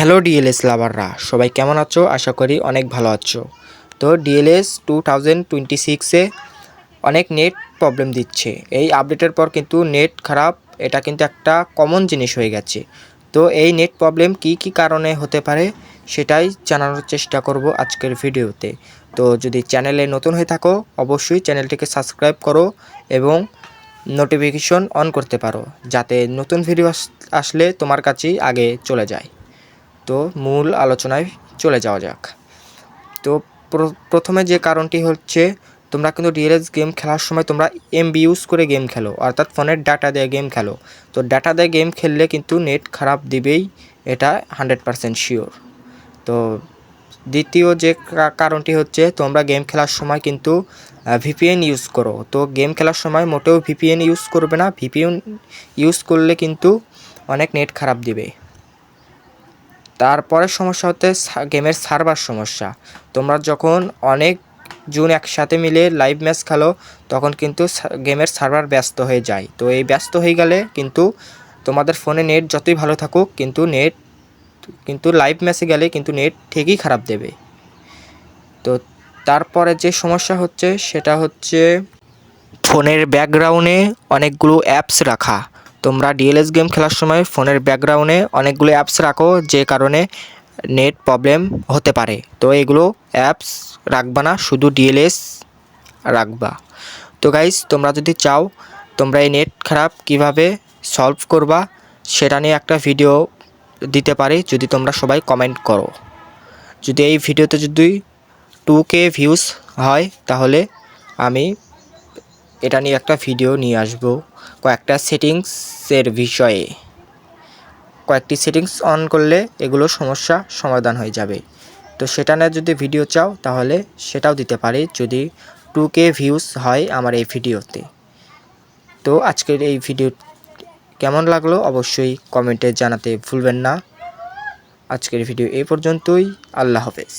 Hello DLS লাভাররা, সবাই কেমন আছো? আশা করি অনেক ভালো আছো। তো ডিএলএস টু থাউজেন্ড টোয়েন্টি সিক্সে অনেক নেট প্রবলেম দিচ্ছে। এই আপডেটের পর কিন্তু নেট খারাপ, এটা কিন্তু একটা কমন জিনিস হয়ে গেছে। তো এই নেট প্রবলেম কি কি কারণে হতে পারে, সেটাই জানানোর চেষ্টা করব আজকের ভিডিওতে। তো যদি চ্যানেলে নতুন হয়ে থাকো, অবশ্যই চ্যানেলটিকে সাবস্ক্রাইব করো এবং নোটিফিকেশন অন করতে পারো, যাতে নতুন ভিডিও আস- আসলে তোমার কাছেই আগে চলে যায়। তো মূল আলোচনায় চলে যাওয়া যাক। তো প্র- প্রথমে যে কারণটি হচ্ছে, তোমরা কিন্তু ডিএলএস গেম খেলার সময় তোমরা এমবি ইউজ করে গেম খেলো, অর্থাৎ ফোনের ডাটা দিয়ে গেম খেলো। তো ডাটা দিয়ে গেম খেললে কিন্তু নেট খারাপ দিবেই, এটা হান্ড্রেড পারসেন্ট শিওর তো দ্বিতীয় যে কারণটি হচ্ছে, তোমরা গেম খেলার সময় কিন্তু ভিপিএন ইউজ করো। তো গেম খেলার সময় মোটেও ভিপিএন ইউজ করবে না ভিপিএন ইউজ করলে কিন্তু অনেক নেট খারাপ দিবে। তারপরে সমস্যা হতে গেমের সার্ভার সমস্যা। তোমরা যখন অনেক জন একসাথে মিলে লাইভ ম্যাচ খেলো, তখন কিন্তু গেমের সার্ভার ব্যস্ত হয়ে যায়। তো এই ব্যস্ত হয়ে গেলে কিন্তু তোমাদের ফোনে নেট যতই ভালো থাকুক, কিন্তু নেট কিন্তু লাইভ ম্যাচে গেলে কিন্তু নেট ঠিকই খারাপ দেবে। তো তারপরে যে সমস্যা হচ্ছে, সেটা হচ্ছে ফোনের ব্যাকগ্রাউন্ডে অনেকগুলো অ্যাপস রাখা। তোমরা ডিএলএস গেম খেলার সময় ফোনের ব্যাকগ্রাউন্ডে অনেকগুলো অ্যাপস রাখো, যে কারণে নেট প্রবলেম হতে পারে। তো এগুলো অ্যাপস রাখবা না, শুধু ডিএলএস রাখবা। তো গাইজ তোমরা যদি চাও, তোমরা এই নেট খারাপ কীভাবে সলভ করবা, সেটা নিয়ে একটা ভিডিও দিতে পারি, যদি তোমরা সবাই কমেন্ট করো। যদি এই ভিডিওতে যদি টু কে ভিউজ হয়, তাহলে আমি এটা নিয়ে একটা ভিডিও নিয়ে আসব। কয়েকটা সেটিংসের বিষয়ে। কয়েকটি সেটিংস অন করলে এগুলো সমস্যা সমাধান হয়ে যাবে। তো সেটা নিয়ে যদি ভিডিও চাও, তাহলে সেটাও দিতে পারি যদি টু কে ভিউজ হয় আমার এই ভিডিওতে তো আজকের এই ভিডিও কেমন লাগল অবশ্যই কমেন্টে জানাতে ভুলবেন না। আজকের ভিডিও এই পর্যন্তই। আল্লাহ হাফেজ।